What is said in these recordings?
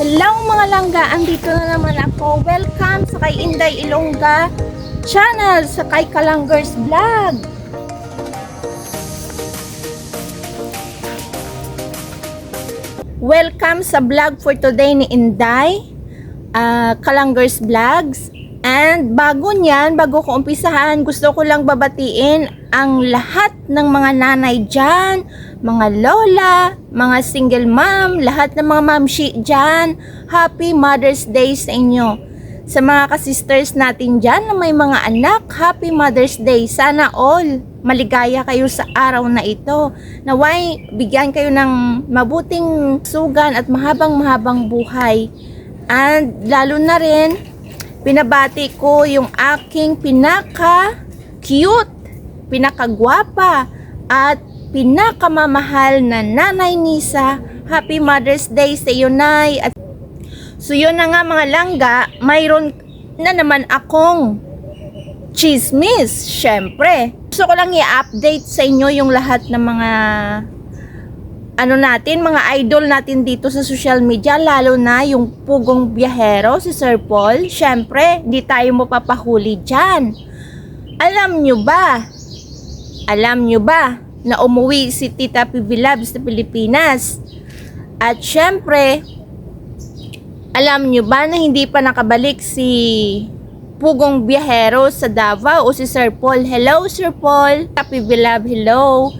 Hello mga langga, andito na naman ako. Welcome sa kay Inday Ilongga channel sa kay Kalanggers Vlog. Welcome sa vlog for today ni Inday, ah, Kalanggers Vlogs. And bago niyan, bago ko umpisahan, gusto ko lang babatiin ang lahat ng mga nanay dyan, mga lola, mga single mom, lahat ng mga mamshi dyan. Happy Mother's Day sa inyo. Sa mga kasisters natin dyan na may mga anak, Happy Mother's Day. Sana all maligaya kayo sa araw na ito. Naway, bigyan kayo ng mabuting sugan at mahabang-mahabang buhay. And lalo na rin, pinabati ko yung aking pinaka-cute, pinaka-gwapa, at pinakamamahal na Nanay Nisa. Happy Mother's Day sa iyo, Nay. At so yun na nga mga langga, mayroon na naman akong chismis, syempre. Gusto ko lang i-update sa inyo yung lahat ng mga ano natin, mga idol natin dito sa social media, lalo na yung pugong biyahero, si Sir Paul. Syempre, di tayo mapapahuli dyan. Alam nyo ba? Alam nyo ba na umuwi si Tita Pibilab sa Pilipinas? At syempre, alam nyo ba na hindi pa nakabalik si pugong biyahero sa Davao o si Sir Paul? Hello, Sir Paul. Happy Bilab, hello.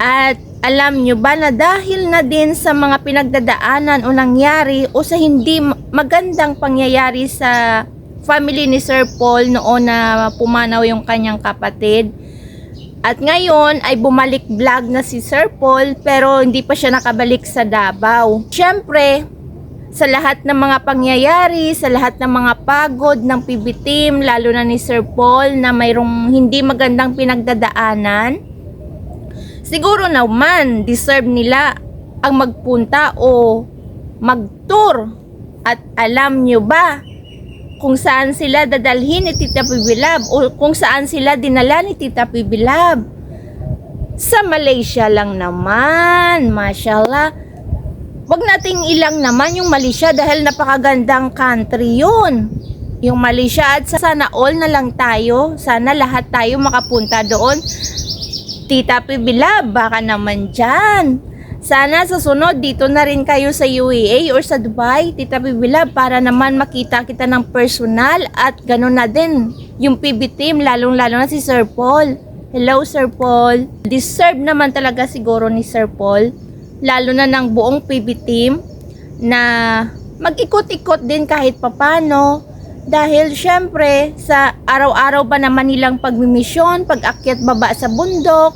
At alam nyo ba na dahil na din sa mga pinagdadaanan o nangyari o sa hindi ma- magandang pangyayari sa family ni Sir Paul noon na pumanaw yung kanyang kapatid. At ngayon ay bumalik vlog na si Sir Paul pero hindi pa siya nakabalik sa Davao. Siyempre, sa lahat ng mga pangyayari, sa lahat ng mga pagod ng PB team, lalo na ni Sir Paul na mayroong hindi magandang pinagdadaanan, siguro naman deserve nila ang magpunta o mag-tour. At alam nyo ba kung saan sila dadalhin ni Tita Pibilab o kung saan sila dinala ni Tita Pibilab? Sa Malaysia lang naman, mashallah. Wag nating ilang naman yung Malaysia dahil napakagandang country yun. Yung Malaysia at sana all na lang tayo. Sana lahat tayo makapunta doon. Tita Pibilab, baka naman dyan. Sana sa sunod dito na rin kayo sa UAE or sa Dubai, Tita Pibilab, para naman makita kita ng personal at gano'n na din yung PB team, lalong-lalo na si Sir Paul. Hello Sir Paul. Deserve naman talaga siguro ni Sir Paul, lalo na ng buong PB team, na mag-ikot-ikot din kahit papano. Dahil syempre, sa araw-araw ba naman nilang pagmimisyon, pag-akyat baba sa bundok,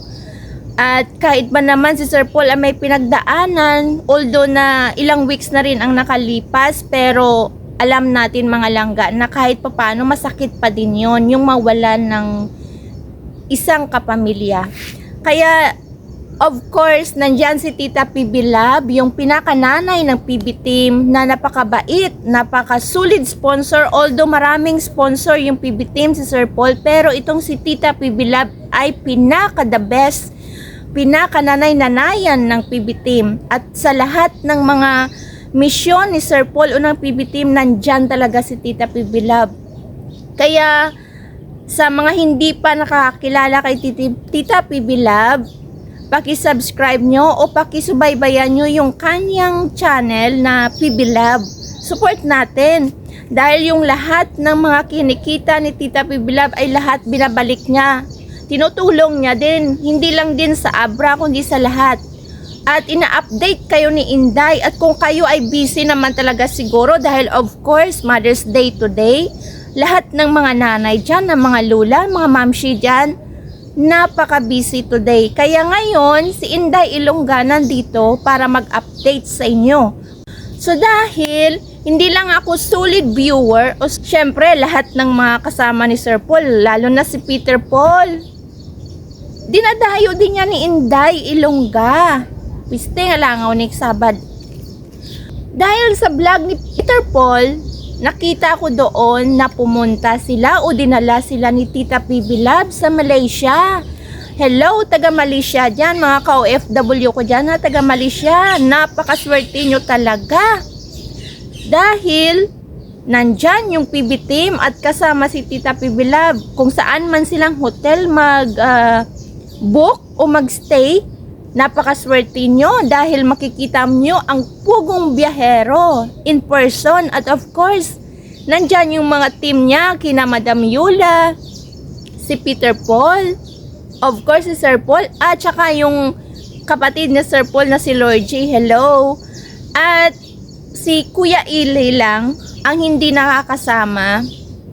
at kahit ba naman si Sir Paul ay may pinagdaanan, although na ilang weeks na rin ang nakalipas, pero alam natin mga langga na kahit papano masakit pa din yon yung mawalan ng isang kapamilya. Kaya Of course, nandyan si Tita PB Lab, yung pinakananay ng PB team na napakabait, napakasulit sponsor. Although maraming sponsor yung PB team si Sir Paul, pero itong si Tita PB Lab ay pinaka the best, pinakananay-nanayan ng PB team. At sa lahat ng mga misyon ni Sir Paul o ng PB team, nandyan talaga si Tita PB. Kaya sa mga hindi pa nakakilala kay Tita, Tita PB paki-subscribe nyo o paki-subaybayan nyo yung kanyang channel na PB. Support natin. Dahil yung lahat ng mga kinikita ni Tita PB ay lahat binabalik niya. Tinutulong niya din. Hindi lang din sa Abra, kundi sa lahat. At ina-update kayo ni Inday. At kung kayo ay busy naman talaga siguro dahil of course Mother's Day today, lahat ng mga nanay dyan, ng mga lula, mga mamshi dyan, napaka-busy today. Kaya ngayon, si Inday Ilongga nandito para mag-update sa inyo. So dahil hindi lang ako solid viewer, o syempre lahat ng mga kasama ni Sir Paul, lalo na si Peter Paul, dinadayo din niya ni Inday Ilongga. Piste nga langaw ni Sabad. Dahil sa vlog ni Peter Paul, nakita ko doon na pumunta sila o dinala sila ni Tita PB Lab sa Malaysia. Hello, taga Malaysia dyan, mga ka-OFW ko dyan na taga Malaysia. Napakaswerte nyo talaga. Dahil nandyan yung PB team at kasama si Tita PB Love kung saan man silang hotel mag ah, book o magstay napakaswerte nyo dahil makikita nyo ang pugong biyahero in person. At of course nandyan yung mga team niya kina Madam Yula si Peter Paul of course si Sir Paul at saka yung kapatid ni Sir Paul na si Lord G hello. At si Kuya Ili lang ang hindi nakakasama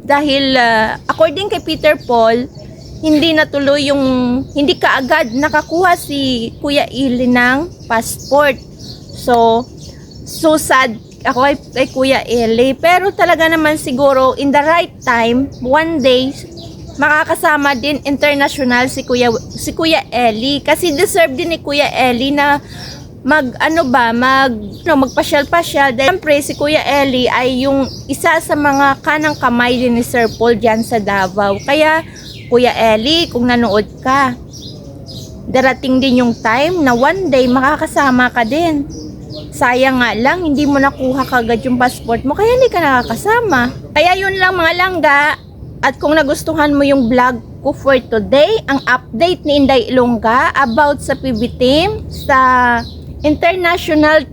dahil ah, according kay Peter Paul hindi natuloy yung hindi kaagad nakakuha si Kuya Ili ng passport. So so sad ako kay, kay Kuya Eli. Pero talaga naman siguro in the right time one day makakasama din international si Kuya si Kuya Eli. Kasi deserve din ni Kuya Eli na mag ano ba mag no, magpasyal-pasyal. Dahil siyempre si Kuya Eli ay yung isa sa mga kanang kamay din ni Sir Paul diyan sa Davao. Kaya Kuya Eli kung nanood ka darating din yung time na one day makakasama ka din. Sayang nga lang hindi mo nakuha kagad yung passport mo kaya hindi ka nakakasama. Kaya yun lang mga langga. At kung nagustuhan mo yung vlog ko for today, ang update ni Inday Ilongga about sa PB team sa international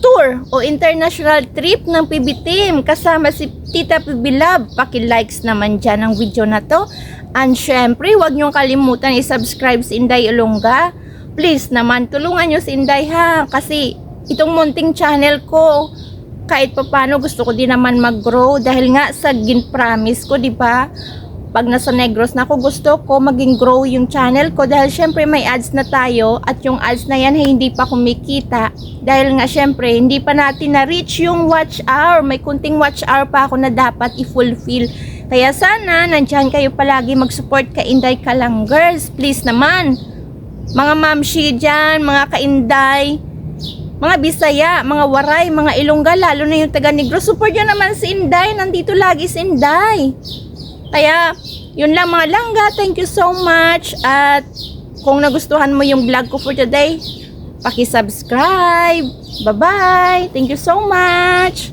tour o international trip ng PB team kasama si Tita PB Love. Paki-likes naman dyan ang video na to. And syempre, huwag niyong kalimutan i-subscribe si Inday Ilongga. Please naman, tulungan niyo si Inday ha. Kasi itong munting channel ko, kahit papano gusto ko din naman mag-grow dahil nga sa gin-promise ko, di ba? Pag nasa Negros na ako, gusto ko maging grow yung channel ko dahil syempre may ads na tayo at yung ads na yan ay hindi pa kumikita dahil nga syempre hindi pa natin na-reach yung watch hour. May kunting watch hour pa ako na dapat i-fulfill. Kaya sana nandyan kayo palagi mag-support ka Inday Kalanggers. Please naman. Mga mamshi dyan, mga kainday, mga Bisaya, mga Waray, mga Ilongga, lalo na yung taga Negros. Support nyo naman si Inday. Nandito lagi si Inday. Kaya, yun lang mga langga. Thank you so much. At kung nagustuhan mo yung vlog ko for today, paki-subscribe. Bye-bye. Thank you so much.